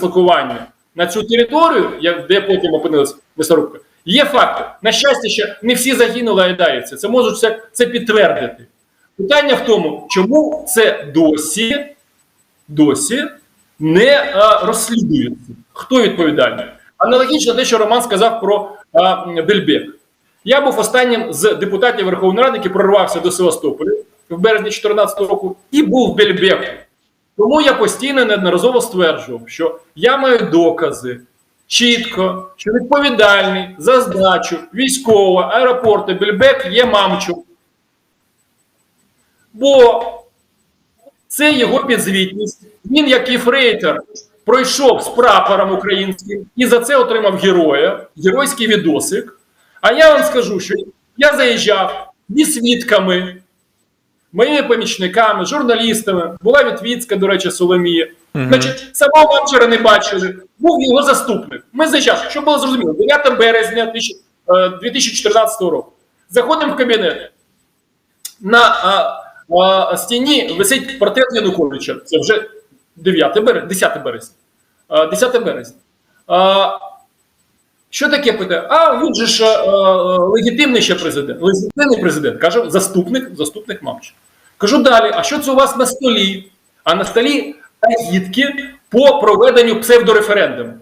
передислокування на цю територію, де потім опинилась м'ясорубка, є факти. На щастя, ще не всі загинули айдарівці. Це можуть це, підтвердити. Питання в тому, чому це досі, досі не е, розслідується. Хто відповідальний? Аналогічно те, що Роман сказав про е, Бельбек. Я був останнім з депутатів Верховної Ради, який прорвався до Севастополя в березні 2014 року, і був в Бельбеку. Тому я постійно неодноразово стверджував, що я маю докази чітко, що відповідальний за здачу військового аеропорту Бельбек є Мамчук. Бо це його підзвітність. Він, як єфрейтор, пройшов з прапором українським і за це отримав героя, геройський відосик. А я вам скажу, що я заїжджав зі свідками, моїми помічниками, журналістами, була Вітвіцька, до речі, Соломія. Значить, самого Мамчера не бачили, був його заступник. Ми заїжджали, що було зрозуміло, 9 березня 2000, е, 2014 року. Заходимо в кабінет. На а, а, стіні висить портрет Януковича. Це вже 9 березня, 10 березня. 10 березня. А, що таке питає? А він же ж а, а, легітимний ще президент. Легітимний президент. Каже, заступник, заступник Мамча. Кажу далі, а що це у вас на столі? А на столі агітки по проведенню псевдореферендуму.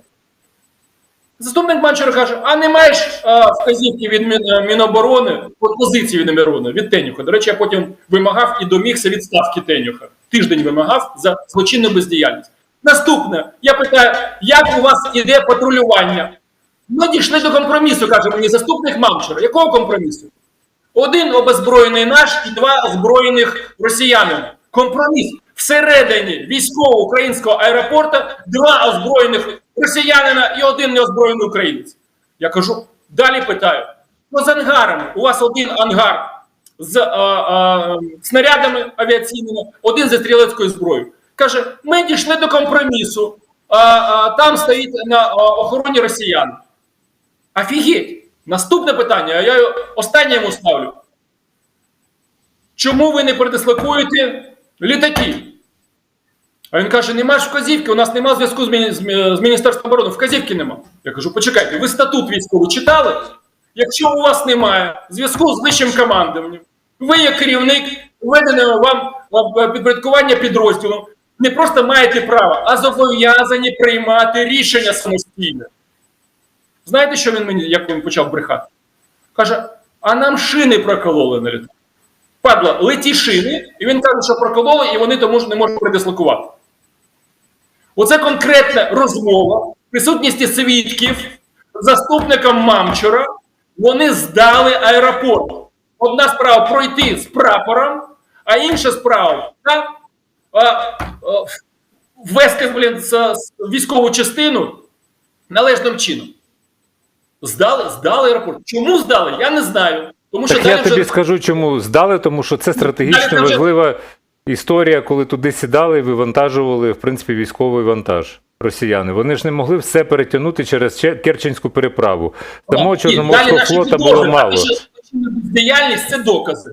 Заступник Манчера каже: а не маєш а, вказівки від е, Міноборони, от позиції від Міноборони, від Тенюха. До речі, я потім вимагав і домігся відставки Тенюха. Тиждень вимагав за злочинну бездіяльність. Наступне, я питаю, як у вас іде патрулювання? Ми дійшли до компромісу, каже мені заступник Мамчера. Якого компромісу? Один обезброєний наш і два озброєних росіянами. Компроміс. Всередині військового українського аеропорту два озброєних росіянина і один неозброєний українець. Я кажу, далі питаю: ну з ангарами. У вас один ангар з а, а, снарядами авіаційними, один зі стрілецькою зброєю. Каже, ми дійшли до компромісу. А, а, там стоїть на охороні росіян. Офігеть! Наступне питання, а я останнє йому ставлю. Чому ви не передислокуєте літаки? А він каже: нема ж вказівки, у нас нема зв'язку з, міні- з, Міністерством оборони. Вказівки нема. Я кажу, почекайте, ви статут військовий читали? Якщо у вас немає зв'язку з вищим командуванням, ви як керівник введеного вам е, підпорядкування підрозділу, не просто маєте право, а зобов'язані приймати рішення самостійно. Знаєте, що він мені, як він почав брехати? Каже: а нам шини прокололи на літаку. Падла, леті шини, і він каже, що прокололи, і вони тому ж не можуть передислокувати. Оце конкретна розмова, присутності свідків, заступником Мамчура. Вони здали аеропорт. Одна справа пройти з прапором, а інша справа та, а, а, ввести блін, з- з військову частину належним чином. Здали, здали аеропорт. Чому здали? Я не знаю. Тому що Так далі я тобі вже скажу, чому здали, тому що це Далі стратегічно вже- важлива історія, коли туди сідали і вивантажували, в принципі, військовий вантаж. Росіяни. Вони ж не могли все перетягнути через Че- Керченську переправу. Самого Чорноморського флота було мало. бездіяльність це докази.